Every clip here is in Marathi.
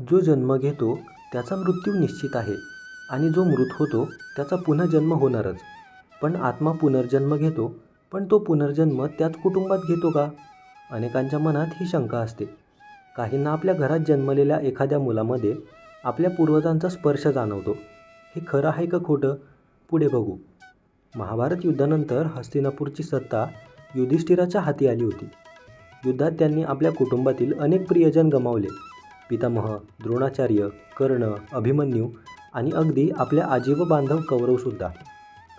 जो जन्म घेतो त्याचा मृत्यू निश्चित आहे आणि जो मृत होतो त्याचा पुन्हा जन्म होणारच. पण आत्मा पुनर्जन्म घेतो पण तो पुनर्जन्म त्याच कुटुंबात घेतो का? अनेकांच्या मनात ही शंका असते. काहींना आपल्या घरात जन्मलेल्या एखाद्या मुलामध्ये आपल्या पूर्वजांचा स्पर्श जाणवतो. हे खरं आहे का खोटं? पुढे बघू. महाभारत युद्धानंतर हस्तिनापूरची सत्ता युधिष्ठिराच्या हाती आली होती. युद्धात त्यांनी आपल्या कुटुंबातील अनेक प्रियजन गमावले. पितामह द्रोणाचार्य कर्ण अभिमन्यू आणि अगदी आपल्या आजीव बांधव कौरवसुद्धा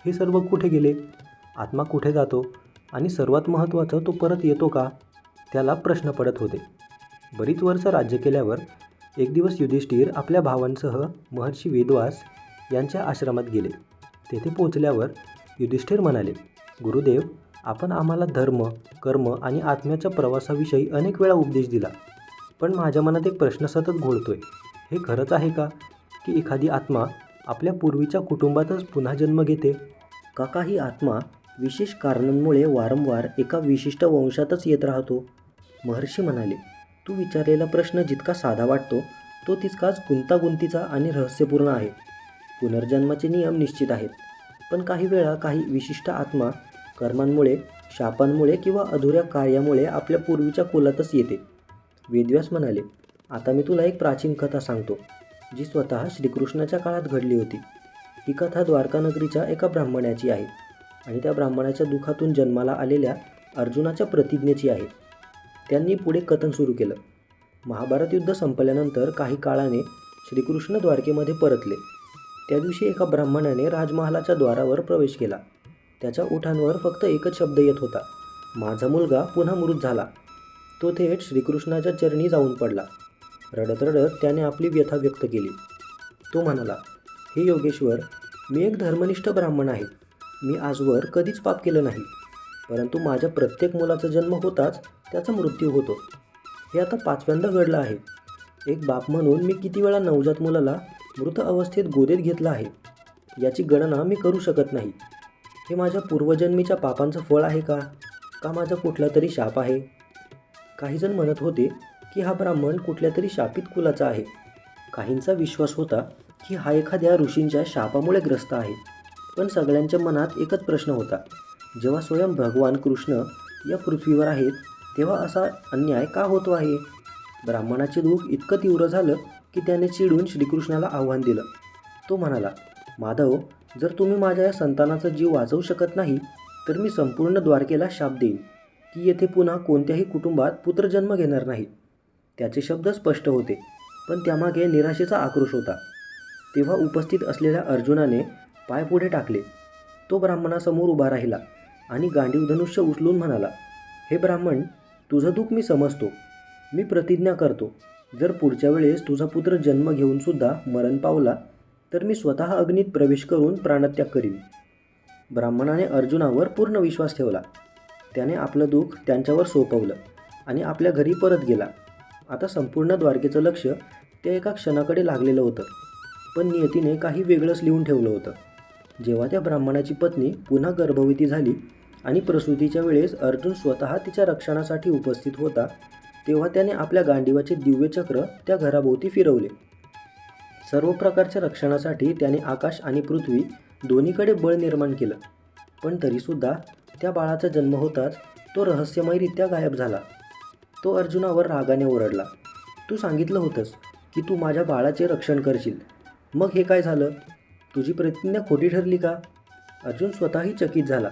हे सर्व कुठे गेले? आत्मा कुठे जातो? आणि सर्वात महत्त्वाचं तो परत येतो का? त्याला प्रश्न पडत होते. बरीच वर्ष राज्य केल्यावर एक दिवस युधिष्ठिर आपल्या भावांसह महर्षी वेदवास यांच्या आश्रमात गेले. तेथे पोचल्यावर युधिष्ठिर म्हणाले गुरुदेव आपण आम्हाला धर्म कर्म आणि आत्म्याच्या प्रवासाविषयी अनेक वेळा उपदेश दिला. पण माझ्या मनात एक प्रश्न सतत घोळतोय. हे खरंच आहे का? की एखादी आत्मा आपल्या पूर्वीच्या कुटुंबातच पुन्हा जन्म घेते? का काही आत्मा विशेष कारणांमुळे वारंवार एका विशिष्ट वंशातच येत राहतो. महर्षी म्हणाले तू विचारलेला प्रश्न जितका साधा वाटतो तो तितकाच गुंतागुंतीचा आणि रहस्यपूर्ण आहे. पुनर्जन्माचे नियम निश्चित आहेत. पण काही वेळा काही विशिष्ट आत्मा कर्मांमुळे शापांमुळे किंवा अधुऱ्या कार्यामुळे आपल्या पूर्वीच्या कुलातच येते. वेदव्यास म्हणाले आता मी तुला एक प्राचीन कथा सांगतो जी स्वतः श्रीकृष्णाच्या काळात घडली होती. ही कथा द्वारकानगरीच्या एका ब्राह्मणाची आहे आणि त्या ब्राह्मणाच्या दुःखातून जन्माला आलेल्या अर्जुनाच्या प्रतिज्ञेची आहे. त्यांनी पुढे कथन सुरू केलं. महाभारत युद्ध संपल्यानंतर काही काळाने श्रीकृष्ण द्वारकेमध्ये परतले. त्या दिवशी एका ब्राह्मणाने राजमहालाच्या द्वारावर प्रवेश केला. त्याच्या ओठांवर फक्त एकच शब्द येत होता. माझा मुलगा पुन्हा मृत झाला. तो थेट श्रीकृष्णाच्या चरणी जाऊन पडला. रडत रडत त्याने आपली व्यथा व्यक्त केली. तो म्हणाला हे योगेश्वर मी एक धर्मनिष्ठ ब्राह्मण आहे. मी आजवर कधीच पाप केलं नाही. परंतु माझ्या प्रत्येक मुलाचा जन्म होताच त्याचा मृत्यू होतो. हे आता पाचव्यांदा घडलं आहे. एक बाप म्हणून मी किती वेळा नवजात मुलाला मृत अवस्थेत गोदेत घेतलं आहे. याची गणना मी करू शकत नाही. हे माझ्या पूर्वजन्मीच्या पापांचं फळ आहे का? का माझा कुठला तरी शाप आहे? काहीजण म्हणत होते की हा ब्राह्मण कुठल्या तरी शापित कुलाचा आहे. काहींचा विश्वास होता की हा एखाद्या ऋषींच्या शापामुळे ग्रस्त आहे. पण सगळ्यांच्या मनात एकच प्रश्न होता. जेव्हा स्वयं भगवान कृष्ण या पृथ्वीवर आहेत तेव्हा असा अन्याय का होतो आहे? ब्राह्मणाचे दुःख इतकं तीव्र झालं की त्याने चिडून श्रीकृष्णाला आव्हान दिलं. तो म्हणाला माधव जर तुम्ही माझ्या या संतानाचा जीव वाचवू शकत नाही तर मी संपूर्ण द्वारकेला शाप देईन. की येथे पुन्हा कोणत्याही कुटुंबात पुत्र जन्म घेणार नाही. त्याचे शब्द स्पष्ट होते पण त्यामागे निराशेचा आक्रोश होता. तेव्हा उपस्थित असलेल्या अर्जुनाने पाय पुढे टाकले. तो ब्राह्मणासमोर उभा राहिला आणि गांडीव धनुष्य उचलून म्हणाला हे ब्राह्मण तुझं दुःख मी समजतो. मी प्रतिज्ञा करतो. जर पुढच्या वेळेस तुझा पुत्र जन्म घेऊनसुद्धा मरण पावला तर मी स्वतः अग्नीत प्रवेश करून प्राणत्याग करीन. ब्राह्मणाने अर्जुनावर पूर्ण विश्वास ठेवला. त्याने आपलं दुःख त्यांच्यावर सोपवलं आणि आपल्या घरी परत गेला. आता संपूर्ण द्वारकेचं लक्ष त्या एका क्षणाकडे लागलेलं होतं. पण नियतीने काही वेगळंच लिहून ठेवलं होतं. जेव्हा त्या ब्राह्मणाची पत्नी पुन्हा गर्भवती झाली आणि प्रसूतीच्या वेळेस अर्जुन स्वतः तिच्या रक्षणासाठी उपस्थित होता तेव्हा त्याने आपल्या गांडीवाचे दिव्य चक्र त्या घराभोवती फिरवले. सर्व प्रकारच्या रक्षणासाठी त्याने आकाश आणि पृथ्वी दोन्हीकडे बळ निर्माण केलं. पण तरीसुद्धा त्या बाळाचा जन्म होताच तो रहस्यमयरित्या गायब झाला. तो अर्जुनावर रागाने ओरडला. तू सांगितलं होतंस की तू माझ्या बाळाचे रक्षण करशील. मग हे काय झालं? तुझी प्रतिज्ञा खोटी ठरली का? अर्जुन स्वतःही चकित झाला.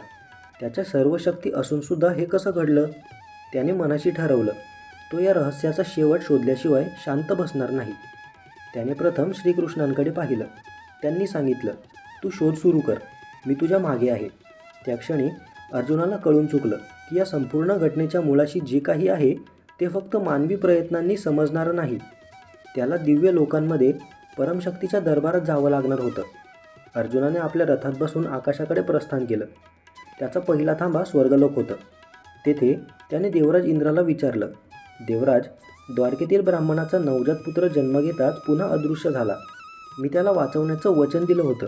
त्याच्या सर्व शक्ती असूनसुद्धा हे कसं घडलं? त्याने मनाशी ठरवलं. तो या रहस्याचा शेवट शोधल्याशिवाय शांत बसणार नाही. त्याने प्रथम श्रीकृष्णांकडे पाहिलं. त्यांनी सांगितलं तू शोध सुरू कर. मी तुझ्या मागे आहे. त्या क्षणी अर्जुनाला कळून चुकलं की या संपूर्ण घटनेच्या मुळाशी जे काही आहे ते फक्त मानवी प्रयत्नांनी समजणारं नाही. त्याला दिव्य लोकांमध्ये परमशक्तीच्या दरबारात जावं लागणार होतं. अर्जुनाने आपल्या रथात बसून आकाशाकडे प्रस्थान केलं. त्याचा पहिला थांबा स्वर्गलोक होतं. तेथे त्याने देवराज इंद्राला विचारलं देवराज द्वारकेतील ब्राह्मणाचा नवजात पुत्र जन्म घेताच पुन्हा अदृश्य झाला. मी त्याला वाचवण्याचं वचन दिलं होतं.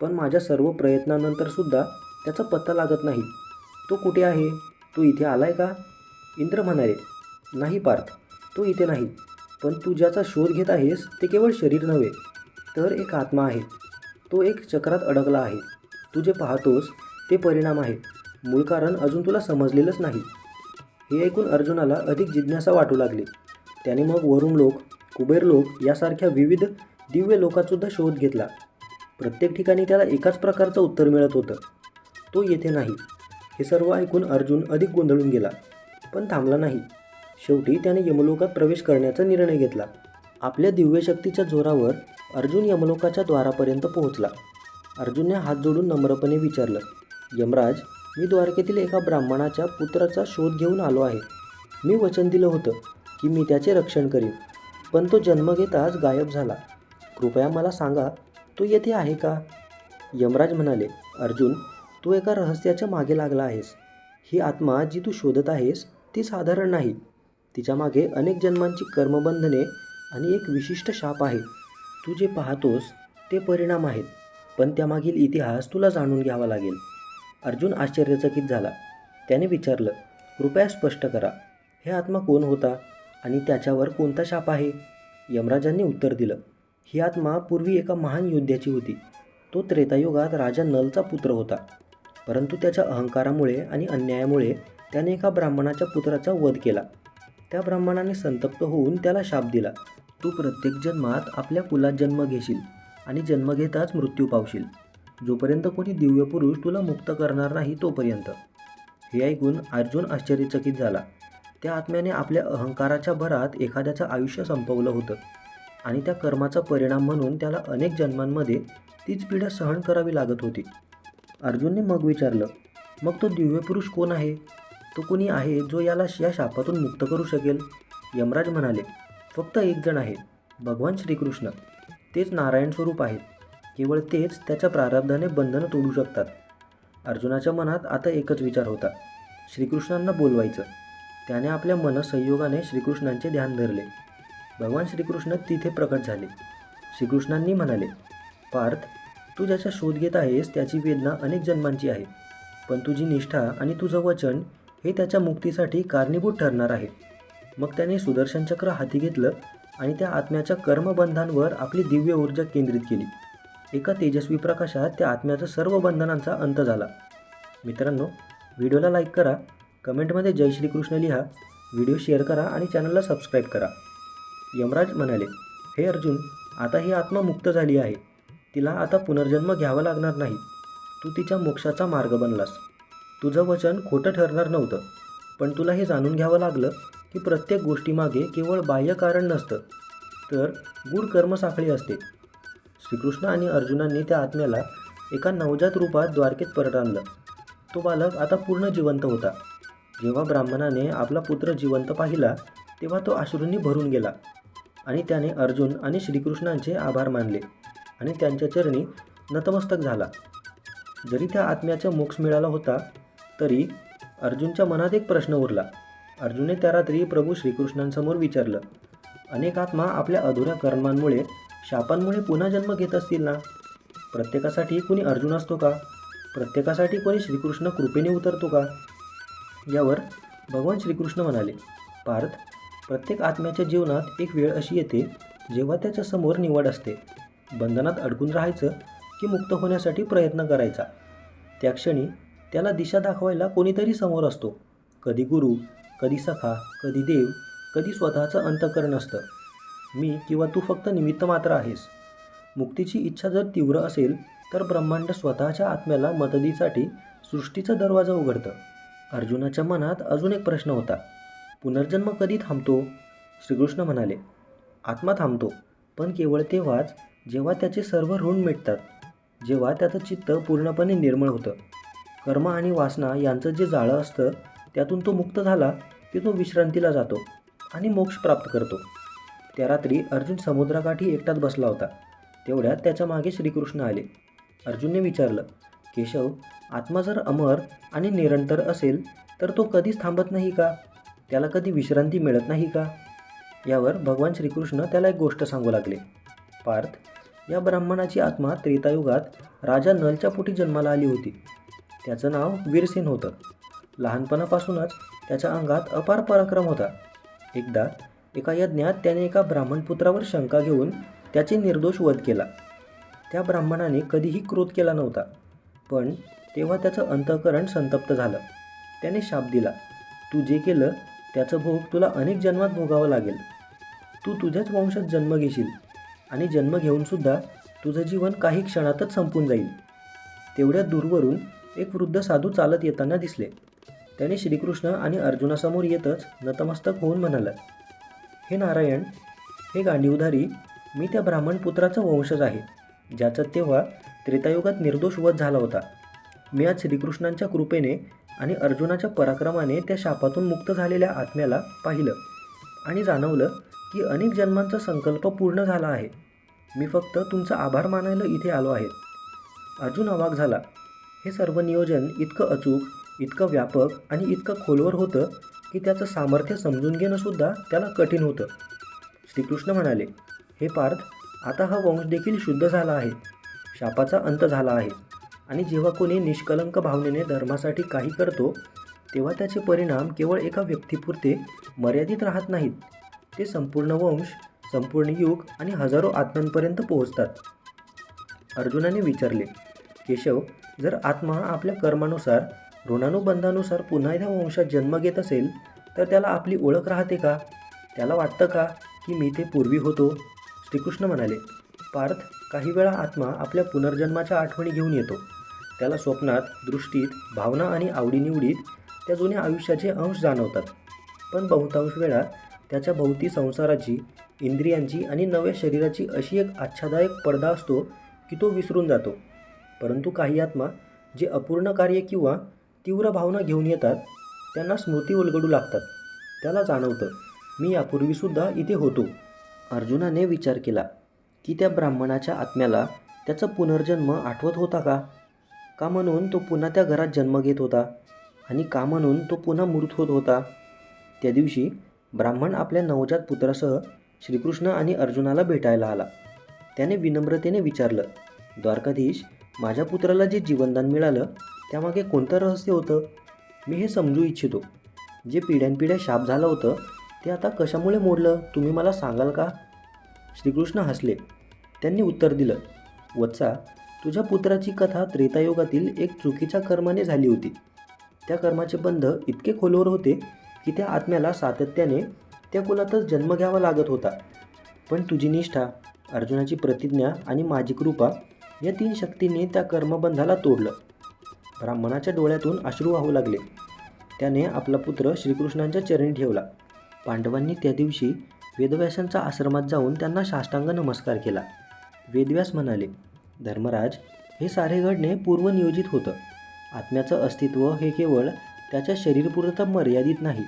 पण माझ्या सर्व प्रयत्नानंतरसुद्धा त्याचा पत्ता लागत नाही. तो कुठे आहे? तो इथे आलाय का? इंद्र म्हणाले नाही पार्थ तो इथे नाही. पण तू ज्याचा शोध घेत आहेस ते केवळ शरीर नव्हे तर एक आत्मा आहे. तो एक चक्रात अडकला आहे. तू जे पाहतोस ते परिणाम आहे. मूळ कारण अजून तुला समजलेलंच नाही. हे ऐकून अर्जुनाला अधिक जिज्ञासा वाटू लागली. त्याने मग वरुण लोक कुबेर लोक यासारख्या विविध दिव्य लोकातसुद्धा शोध घेतला. प्रत्येक ठिकाणी त्याला एकाच प्रकारचं उत्तर मिळत होतं. तो येथे नाही. हे सर्व ऐकून अर्जुन अधिक गोंधळून गेला पण थांबला नाही. शेवटी त्याने यमलोकात प्रवेश करण्याचा निर्णय घेतला. आपल्या दिव्यशक्तीच्या जोरावर अर्जुन यमलोकाच्या द्वारापर्यंत पोहोचला. अर्जुनने हात जोडून नम्रपणे विचारलं यमराज मी द्वारकेतील एका ब्राह्मणाच्या पुत्राचा शोध घेऊन आलो आहे. मी वचन दिलं होतं की मी त्याचे रक्षण करीन पण तो जन्म घेताच गायब झाला. कृपया मला सांगा तो येथे आहे का? यमराज म्हणाले अर्जुन तू एका रहस्याच्या मागे लागला आहेस. ही आत्मा जी तू शोधत आहेस ती साधारण नाही. तिच्यामागे अनेक जन्मांची कर्मबंधने आणि एक विशिष्ट शाप आहे. तू जे पाहतोस ते परिणाम आहेत पण त्यामागील इतिहास तुला जाणून घ्यावा लागेल. अर्जुन आश्चर्यचकित झाला. त्याने विचारलं कृपया स्पष्ट करा हे आत्मा कोण होता आणि त्याच्यावर कोणता शाप आहे? यमराजांनी उत्तर दिलं ही आत्मा पूर्वी एका महान योद्ध्याची होती. तो त्रेतायुगात राजा नलचा पुत्र होता. परंतु त्याच्या अहंकारामुळे आणि अन्यायामुळे त्याने एका ब्राह्मणाच्या पुत्राचा वध केला. त्या ब्राह्मणाने संतप्त होऊन त्याला शाप दिला. तू प्रत्येक जन्मात आपल्या कुलात जन्म घेशील आणि जन्म घेताच मृत्यू पावशील. जोपर्यंत कोणी दिव्य पुरुष तुला मुक्त करणार नाही तोपर्यंत. हे ऐकून अर्जुन आश्चर्यचकित झाला. त्या आत्म्याने आपल्या अहंकाराच्या भरात एखाद्याचं आयुष्य संपवलं होतं आणि त्या कर्माचा परिणाम म्हणून त्याला अनेक जन्मांमध्ये तीच पीडा सहन करावी लागत होती. अर्जुनने मग विचारलं मग तो दिव्य पुरुष कोण आहे? तो कोणी आहे जो याला या शापातून मुक्त करू शकेल? यमराज म्हणाले फक्त एक जण आहे भगवान श्रीकृष्ण. तेच नारायण स्वरूप आहेत. केवळ तेच त्याच्या प्रारब्धाने बंधनं तोडू शकतात. अर्जुनाच्या मनात आता एकच विचार होता श्रीकृष्णांना बोलवायचं. त्याने आपल्या मनसंयोगाने श्रीकृष्णांचे ध्यान धरले. भगवान श्रीकृष्ण तिथे प्रकट झाले. श्रीकृष्णांनी म्हणाले पार्थ तू ज्याचा शोध घेत आहेस त्याची वेदना अनेक जन्मांची आहे. पण तुझी निष्ठा आणि तुझं वचन हे त्याच्या मुक्तीसाठी कारणीभूत ठरणार आहे. मग त्याने सुदर्शन चक्र हाती घेतलं आणि त्या आत्म्याच्या कर्मबंधांवर आपली दिव्य ऊर्जा केंद्रित केली. एका तेजस्वी प्रकाशात त्या आत्म्याचा सर्व बंधनांचा अंत झाला. मित्रांनो व्हिडिओला लाईक करा कमेंटमध्ये जय श्रीकृष्ण लिहा व्हिडिओ शेअर करा आणि चॅनलला सबस्क्राईब करा. यमराज म्हणाले हे अर्जुन आता ही आत्मा मुक्त झाली आहे. तिला आता पुनर्जन्म घ्यावा लागणार नाही. तू तिच्या मोक्षाचा मार्ग बनलास. तुझं वचन खोटं ठरणार नव्हतं. पण तुला हे जाणून घ्यावं लागलं की प्रत्येक गोष्टीमागे केवळ बाह्य कारण नसतं तर गूढ कर्मसाखळी असते. श्रीकृष्ण आणि अर्जुनांनी त्या आत्म्याला एका नवजात रूपात द्वारकेत परत आणलं. तो बालक आता पूर्ण जिवंत होता. जेव्हा ब्राह्मणाने आपला पुत्र जिवंत पाहिला तेव्हा तो अश्रूंनी भरून गेला आणि त्याने अर्जुन आणि श्रीकृष्णांचे आभार मानले. आणि त्यांच्या चरणी नतमस्तक झाला. जरी त्या आत्म्याचा मोक्ष मिळाला होता तरी अर्जुनच्या मनात एक प्रश्न उरला. अर्जुनने त्या रात्री प्रभू श्रीकृष्णांसमोर विचारलं अनेक आत्मा आपल्या अधुऱ्या कर्मांमुळे शापांमुळे पुन्हा जन्म घेत असतील ना? प्रत्येकासाठी कोणी अर्जुन असतो का? प्रत्येकासाठी कोणी श्रीकृष्ण कृपेने उतरतो का? यावर भगवान श्रीकृष्ण म्हणाले पार्थ प्रत्येक आत्म्याच्या जीवनात एक वेळ अशी येते जेव्हा त्याच्यासमोर निवड असते. बंधनात अडकून राहायचं की मुक्त होण्यासाठी प्रयत्न करायचा. त्या क्षणी त्याला दिशा दाखवायला कोणीतरी समोर असतो. कधी गुरु कधी सखा कधी देव कधी स्वतःचं अंतकरण असतं. मी किंवा तू फक्त निमित्त मात्र आहेस. मुक्तीची इच्छा जर तीव्र असेल तर ब्रह्मांड स्वतःच्या आत्म्याला मदतीसाठी सृष्टीचा दरवाजा उघडतं. अर्जुनाच्या मनात अजून एक प्रश्न होता. पुनर्जन्म कधी थांबतो? श्रीकृष्ण म्हणाले आत्मा थांबतो पण केवळ तेव्हाच जेव्हा त्याचे सर्व ऋण मिटतात जेव्हा त्याचं चित्त पूर्णपणे निर्मळ होतं. कर्म आणि वासना यांचं जे जाळं असतं त्यातून तो मुक्त झाला की तो विश्रांतीला जातो आणि मोक्ष प्राप्त करतो. त्या रात्री अर्जुन समुद्राकाठी एकटाच बसला होता. तेवढ्यात त्याच्यामागे श्रीकृष्ण आले. अर्जुनने विचारलं केशव आत्मा जर अमर आणि निरंतर असेल तर तो कधीच थांबत नाही का? त्याला कधी विश्रांती मिळत नाही का? यावर भगवान श्रीकृष्ण त्याला एक गोष्ट सांगू लागले. पार्थ या ब्राह्मणाची आत्मा त्रेतायुगात राजा नलच्या पोटी जन्माला आली होती. त्याचं नाव वीरसेन होतं. लहानपणापासूनच त्याच्या अंगात अपार पराक्रम होता. एकदा एका यज्ञात त्याने एका ब्राह्मणपुत्रावर शंका घेऊन त्याचे निर्दोष वध केला. त्या ब्राह्मणाने कधीही क्रोध केला नव्हता पण तेव्हा त्याचं अंतःकरण संतप्त झालं. त्याने शाप दिला. तू जे केलं त्याचं भोग तुला अनेक जन्मात भोगावं लागेल. तू तुझ्याच वंशात जन्म घेशील. आणि जन्म घेऊनसुद्धा तुझं जीवन काही क्षणातच संपून जाईल. तेवढ्या दूरवरून एक वृद्ध साधू चालत येताना दिसले. त्याने श्रीकृष्ण आणि अर्जुनासमोर येतच नतमस्तक होऊन म्हणाला हे नारायण हे गांडीवधारी मी त्या ब्राह्मण पुत्राचा वंशज आहे ज्याचा तेव्हा त्रेतायुगात निर्दोष वध झाला होता. मी आज श्रीकृष्णांच्या कृपेने आणि अर्जुनाच्या पराक्रमाने त्या शापातून मुक्त झालेल्या आत्म्याला पाहिलं आणि जाणवलं की अनेक जन्मांचा संकल्प पूर्ण झाला आहे. मी फक्त तुमचा आभार मानायला इथे आलो आहे. अर्जुन अवाक झाला. हे सर्व नियोजन इतकं अचूक इतकं व्यापक आणि इतकं खोलवर होतं की त्याचं सामर्थ्य समजून घेणंसुद्धा त्याला कठीण होतं. श्रीकृष्ण म्हणाले हे पार्थ आता हा वंश देखील शुद्ध झाला आहे. शापाचा अंत झाला आहे. आणि जेव्हा कोणी निष्कलंक भावनेने धर्मासाठी काही करतो तेव्हा त्याचे परिणाम केवळ एका व्यक्तीपुरते मर्यादित राहत नाहीत. ते संपूर्ण वंश संपूर्ण युग आणि हजारो आत्म्यांपर्यंत पोहोचतात. अर्जुनाने विचारले केशव जर आत्मा आपल्या कर्मानुसार ऋणानुबंधानुसार पुन्हा त्या वंशात जन्म घेत असेल तर त्याला आपली ओळख राहते का? त्याला वाटतं का की मी ते पूर्वी होतो? श्रीकृष्ण म्हणाले पार्थ काही वेळा आत्मा आपल्या पुनर्जन्माच्या आठवणी घेऊन येतो. त्याला स्वप्नात दृष्टीत भावना आणि आवडीनिवडीत त्या जुन्या आयुष्याचे अंश जाणवतात. पण बहुतांश वेळा त्याच्या भोवती संसाराची इंद्रियांची आणि नव्या शरीराची अशी एक आच्छादायक पडदा असतो की तो विसरून जातो. परंतु काही आत्मा जे अपूर्ण कार्य किंवा तीव्र भावना घेऊन येतात त्यांना स्मृती उलगडू लागतात. त्याला जाणवतं मी यापूर्वीसुद्धा इथे होतो. अर्जुनाने विचार केला की त्या ब्राह्मणाच्या आत्म्याला त्याचा पुनर्जन्म आठवत होता का? का म्हणून तो पुन्हा त्या घरात जन्म घेत होता? आणि का म्हणून तो पुन्हा मृत होत होता? त्या दिवशी ब्राह्मण आपल्या नवजात पुत्रासह श्रीकृष्ण आणि अर्जुनाला भेटायला आला. त्याने विनम्रतेने विचारलं द्वारकाधीश माझ्या पुत्राला जे जीवनदान मिळालं त्यामागे कोणतं रहस्य होतं? मी हे समजू इच्छितो. जे पिढ्यानपिढ्या शाप झालं होतं ते आता कशामुळे मोडलं? तुम्ही मला सांगाल का? श्रीकृष्ण हसले. त्यांनी उत्तर दिलं वत्सा तुझ्या पुत्राची कथा त्रेतायुगातील एक चुकीच्या कर्माने झाली होती. त्या कर्माचे बंध इतके खोलवर होते की त्या आत्म्याला सातत्याने त्या कुलातच जन्म घ्यावा लागत होता. पण तुझी निष्ठा अर्जुनाची प्रतिज्ञा आणि माझी कृपा या तीन शक्तींनी त्या कर्मबंधाला तोडलं. ब्राह्मणाच्या डोळ्यातून अश्रू वाहू लागले. त्याने आपला पुत्र श्रीकृष्णांच्या चरणी ठेवला. पांडवांनी त्या दिवशी वेदव्यासांच्या आश्रमात जाऊन त्यांना साष्टांग नमस्कार केला. वेदव्यास म्हणाले धर्मराज हे सारे घडणे पूर्वनियोजित होतं. आत्म्याचं अस्तित्व हे केवळ त्याच्या शरीरपूर्णता मर्यादित नाही.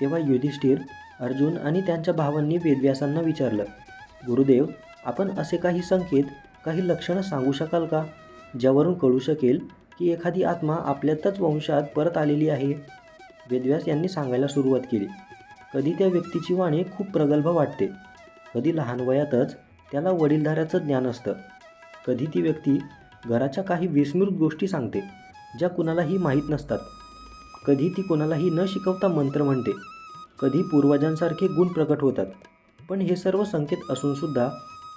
तेव्हा युधिष्ठिर अर्जुन आणि त्यांच्या भावांनी वेदव्यासांना विचारलं गुरुदेव आपण असे काही संकेत काही लक्षणं सांगू शकाल का? ज्यावरून कळू शकेल की एखादी आत्मा आपल्यातच वंशात परत आलेली आहे. वेदव्यास यांनी सांगायला सुरुवात केली. कधी त्या व्यक्तीची वाणी खूप प्रगल्भ वाटते. कधी लहान वयातच त्याला वडीलधाऱ्याचं ज्ञान असतं. कधी ती व्यक्ती घराच्या काही विस्मृत गोष्टी सांगते ज्या कुणालाही माहीत नसतात. कधी ती कोणालाही न शिकवता मंत्र म्हणते. कधी पूर्वजांसारखे गुण प्रकट होतात. पण हे सर्व संकेत असूनसुद्धा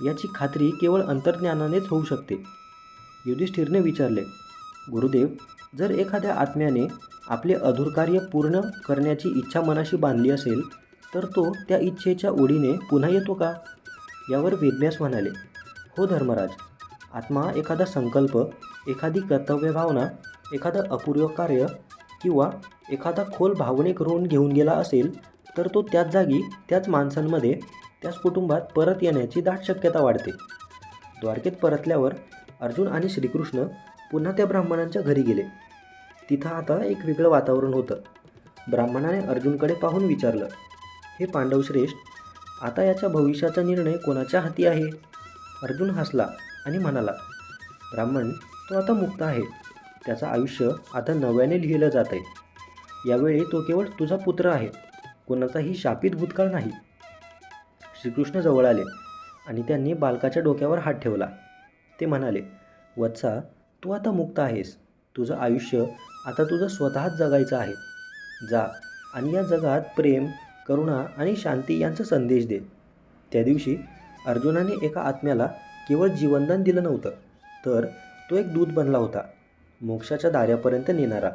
याची खात्री केवळ अंतर्ज्ञानानेच होऊ शकते. युधिष्ठिरने विचारले गुरुदेव जर एखाद्या आत्म्याने आपले अधुरकार्य पूर्ण करण्याची इच्छा मनाशी बांधली असेल तर तो त्या इच्छेच्या ओढीने पुन्हा येतो का? यावर वेदव्यास म्हणाले हो धर्मराज आत्मा एखादा संकल्प एखादी कर्तव्य भावना एखादं अपूर्व कार्य किंवा एखादा खोल भावनिक ऋण घेऊन गेला असेल तर तो त्याच जागी त्याच माणसांमध्ये त्याच कुटुंबात परत येण्याची दाट शक्यता वाढते. द्वारकेत परतल्यावर अर्जुन आणि श्रीकृष्ण पुन्हा त्या ब्राह्मणांच्या घरी गेले. तिथं आता एक वेगळं वातावरण होतं. ब्राह्मणाने अर्जुनकडे पाहून विचारलं हे पांडवश्रेष्ठ आता याच्या भविष्याचा निर्णय कोणाच्या हाती आहे? अर्जुन हसला आणि म्हणाला ब्राह्मण तो आता मुक्त आहे. त्याचं आयुष्य आता नव्याने लिहिलं जात आहे. यावेळी तो केवळ तुझा पुत्र आहे. कोणाचाही शापित भूतकाळ नाही. श्रीकृष्ण जवळ आले आणि त्यांनी बालकाच्या डोक्यावर हात ठेवला. ते म्हणाले वत्सा तू आता मुक्त आहेस. तुझं आयुष्य आता तुझं स्वतःच जगायचं आहे. जा आणि या जगात प्रेम करुणा आणि शांती यांचा संदेश दे. त्या दिवशी अर्जुनाने एका आत्म्याला केवळ जीवनदान दिलं नव्हतं तर तो एक दूत बनला होता. मोक्षाच्या दाऱ्यापर्यंत नेणारा.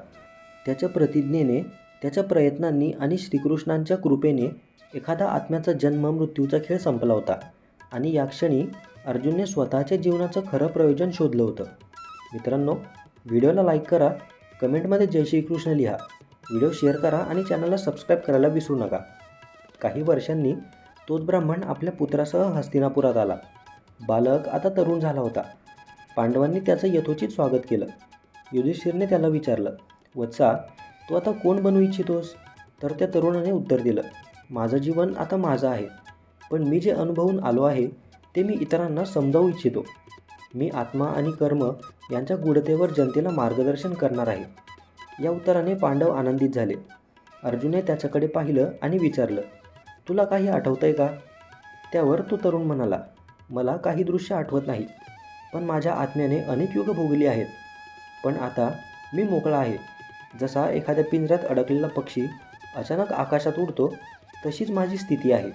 त्याच्या प्रतिज्ञेने त्याच्या प्रयत्नांनी आणि श्रीकृष्णांच्या कृपेने एखादा आत्म्याचा जन्म मृत्यूचा खेळ संपला होता आणि या क्षणी अर्जुनने स्वतःच्या जीवनाचं खरं प्रयोजन शोधलं होतं. मित्रांनो व्हिडिओला लाईक करा कमेंटमध्ये जय श्रीकृष्ण लिहा. व्हिडिओ शेअर करा आणि चॅनलला सबस्क्राईब करायला विसरू नका. काही वर्षांनी तोच ब्राह्मण आपल्या पुत्रासह हस्तिनापुरात आला. बालक आता तरुण झाला होता. पांडवांनी त्याचं यथोचित स्वागत केलं. युधिष्ठिरने त्याला विचारलं वत्सा तू आता कोण बनू इच्छितोस? तर त्या तरुणाने उत्तर दिलं माझं जीवन आता माझं आहे पण मी जे अनुभवून आलो आहे ते मी इतरांना समजावू इच्छितो. मी आत्मा आणि कर्म यांच्या गूढतेवर जनतेला मार्गदर्शन करणार आहे. या उत्तराने पांडव आनंदित झाले. अर्जुने त्याच्याकडे पाहिलं आणि विचारलं तुला काही आठवतंय का? त्यावर तो तरुण म्हणाला मला काही दृश्य आठवत नाही पण माझ्या आत्म्याने अनेक युग भोगली आहेत. पण आता मी मोकळा आहे. जसा एखाद्या पिंजऱ्यात अडकलेला पक्षी अचानक आकाशात उडतो तशीच माझी स्थिती आहे.